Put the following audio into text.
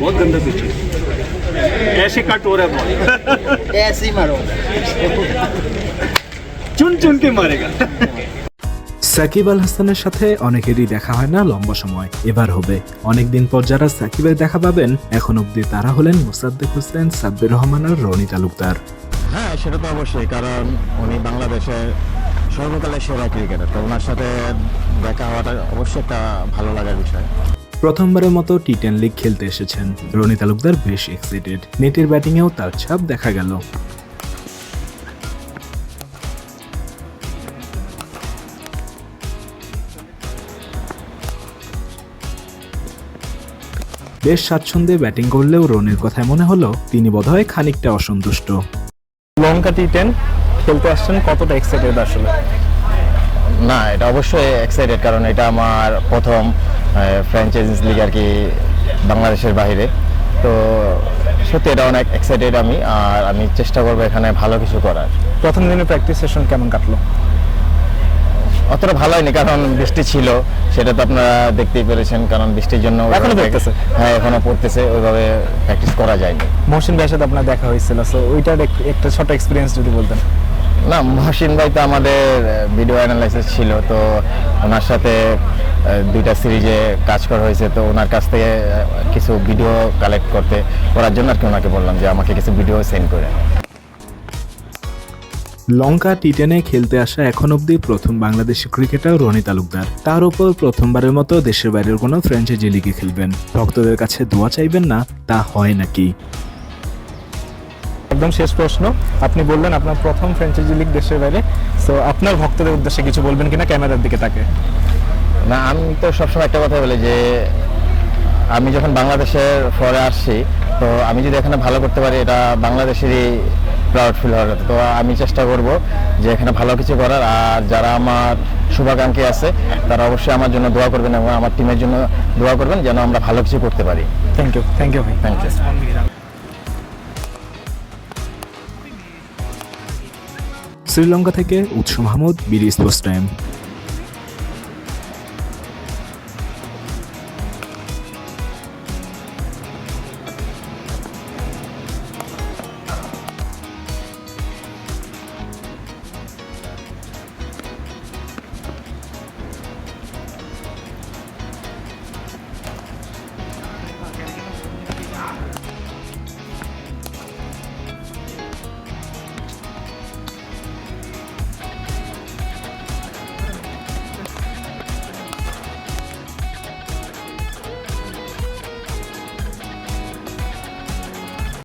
बहुत गंदा पिच है ऐसे कट हो रहा है बॉल ऐसे ही मारो चुन चुन के मारेगा সাকিব আল হাসানের সাথে অনেকেরই দেখা হয় না লম্বা সময় এবার হবে অনেকদিন পর যারা সাকিবের দেখা পাবেন এখন অবধি তারা হলেন মুসাদ্দেক হোসেন সাব্বির রহমান আর রনি তালুকদার হ্যাঁ সেটা তো অবশ্যই কারণ উনি বাংলাদেশের সর্বকালের সেরা ক্রিকেটার তো ওনার সাথে দেখা হওয়াটা অবশ্যই একটা ভালো লাগার বিষয় প্রথমবারের মতো টি টেন লিগ খেলতে এসেছেন। রনি তালুকদার বেশ এক্সাইটেড নেটের ব্যাটিংয়েও তার ছাপ দেখা গেল। বেশ স্বাচ্ছন্দ্যে ব্যাটিং করলেও রনির কথায় মনে হলো তিনি বোধহয় খানিকটা অসন্তুষ্ট। লঙ্কা টি টেন খেলতে আসছেন কতটা এক্সাইটেড আসলে? না এটা অবশ্যই এক্সাইটেড কারণ এটা আমার প্রথম ফ্র্যাঞ্চাইজিস লিগ আর কি বাংলাদেশের বাইরে তো সত্যি এটা অনেক এক্সাইটেড আমি আর আমি চেষ্টা করব এখানে ভালো কিছু করার। প্রথম দিনের প্র্যাকটিস সেশন কেমন কাটলো? অতটা ভালো হয়নি কারণ বৃষ্টি ছিল সেটা তো আপনারা দেখতেই পেরেছেন কারণ বৃষ্টির জন্য এখনও পড়তেছে? হ্যাঁ এখনও পড়তেছে ওইভাবে প্র্যাকটিস করা যায়নি। মহসিন ভাইয়ের সাথে আপনার দেখা হয়েছিল সো ওইটার একটা ছোট এক্সপিরিয়েন্স যদি বলতেন। না মহসিন ভাই তো আমাদের ভিডিও অ্যানালাইসিস ছিল তো ওনার সাথে দুইটা সিরিজে কাজ করা হয়েছে তো ওনার কাছ থেকে কিছু ভিডিও কালেক্ট করতে করার জন্য আর কি ওনাকে বললাম যে আমাকে কিছু ভিডিও সেন্ড করে। লঙ্কা টি টেনে খেলতে আসা এখন অবধি প্রথম বাংলাদেশি ক্রিকেটার রনি তালুকদার। তার উপর প্রথমবারের মতো দেশের বাইরের কোনো ফ্র্যাঞ্চাইজি লিগে খেলবেন। ভক্তদের কাছে দোয়া চাইবেন না তা হয় নাকি? একদম শেষ প্রশ্ন। আপনি বললেন আপনার প্রথম ফ্র্যাঞ্চাইজি লিগ দেশের বাইরে সো আপনার ভক্তদের উদ্দেশ্যে কিছু বলবেন কিনা? ক্যামেরার দিকে তাকে। না আমি তো সবসময় একটা কথা বলি যে আমি যখন বাংলাদেশের ফরে আসছি তো আমি যদি এখানে ভালো করতে পারি এটা বাংলাদেশেরই প্রাউড ফিল হবে। তো আমি চেষ্টা করব যে এখানে ভালো কিছু করার আর যারা আমার শুভাকাঙ্ক্ষী আছে তারা অবশ্যই আমার জন্য দোয়া করবেন এবং আমার টিমের জন্য দোয়া করবেন যেন আমরা ভালো কিছু করতে পারি। থ্যাংক ইউ থ্যাংক ইউ ভাই। থ্যাংক ইউ শ্রীলঙ্কা থেকে উৎস মাহমুদ বিডি স্পোর্টস টাইম।